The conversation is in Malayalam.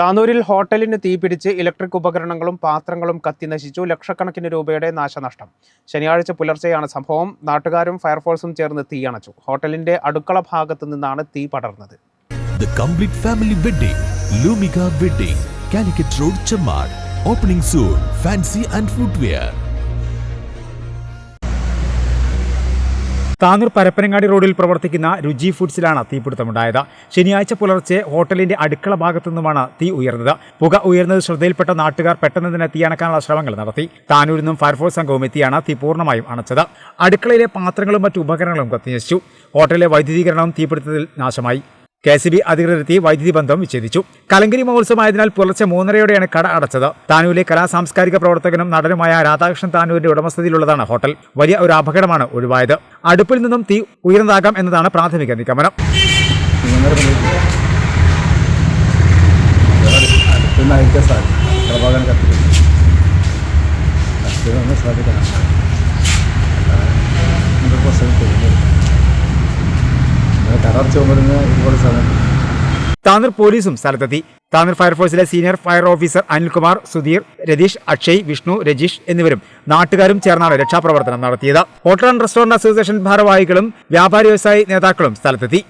താനൂരിൽ ഹോട്ടലിന് തീപിടിച്ച് ഇലക്ട്രിക് ഉപകരണങ്ങളും പാത്രങ്ങളും കത്തി നശിച്ചു. ലക്ഷക്കണക്കിന് രൂപയുടെ നാശനഷ്ടം. ശനിയാഴ്ച പുലർച്ചെയാണ് സംഭവം. നാട്ടുകാരും ഫയർഫോഴ്സും ചേർന്ന് തീയണച്ചു ഹോട്ടലിന്റെ അടുക്കള ഭാഗത്ത് നിന്നാണ് തീ പടർന്നത്. The complete family wedding, Lumiga Wedding, Calicut Road, Chamad. Opening fancy and footwear. Tanur Parappanangadi റോഡിൽ പ്രവർത്തിക്കുന്ന രുചി ഫുഡ്സിലാണ് തീപിടുത്തമുണ്ടായത്. ശനിയാഴ്ച പുലർച്ചെ ഹോട്ടലിന്റെ അടുക്കള ഭാഗത്തു നിന്നുമാണ് തീ ഉയർന്നത്. പുക ഉയർന്നത് ശ്രദ്ധയിൽപ്പെട്ട നാട്ടുകാർ പെട്ടെന്ന് തന്നെ തീയണക്കാനുള്ള ശ്രമങ്ങൾ നടത്തി. താനൂരിൽ നിന്നും ഫയർഫോഴ്സ് സംഘവും എത്തിയാണ് തീ പൂർണമായും അണച്ചത്. അടുക്കളയിലെ പാത്രങ്ങളും മറ്റു ഉപകരണങ്ങളും കത്തിനശിച്ചു ഹോട്ടലിലെ വൈദ്യുതീകരണവും തീപിടുത്തത്തിൽ നാശമായി. കെ സി ബി അധികൃതരെത്തി വൈദ്യുതി ബന്ധം വിച്ഛേദിച്ചു. കലങ്കരി മഹോത്സവമായതിനാൽ പുലർച്ചെ മൂന്നരയോടെയാണ് കട അടച്ചത്. താനൂരിലെ കലാ സാംസ്കാരിക പ്രവർത്തകനും നടനുമായ രാധാകൃഷ്ണൻ താനൂരിന്റെ ഉടമസ്ഥതയിലുള്ളതാണ് ഹോട്ടൽ. വലിയ ഒരു അപകടമാണ് ഒഴിവായത്. അടുപ്പിൽ നിന്നും തീ ഉയർന്നതാകാം എന്നതാണ് പ്രാഥമിക നിഗമനം. അടുത്തുനിന്നായിരിക്കാൻ സമയം താനൂർ പോലീസും സ്ഥലത്തെത്തി. Tanur ഫയർഫോഴ്സിലെ senior fire officer Anilkumar Sudheer Ratheesh Akshay Vishnu Rajeesh എന്നിവരും നാട്ടുകാരും ചേർന്നാണ് രക്ഷാപ്രവർത്തനം നടത്തിയത്. ഹോട്ടൽ ആൻഡ് റെസ്റ്റോറന്റ് അസോസിയേഷൻ ഭാരവാഹികളും വ്യാപാരി വ്യവസായി നേതാക്കളും സ്ഥലത്തെത്തി.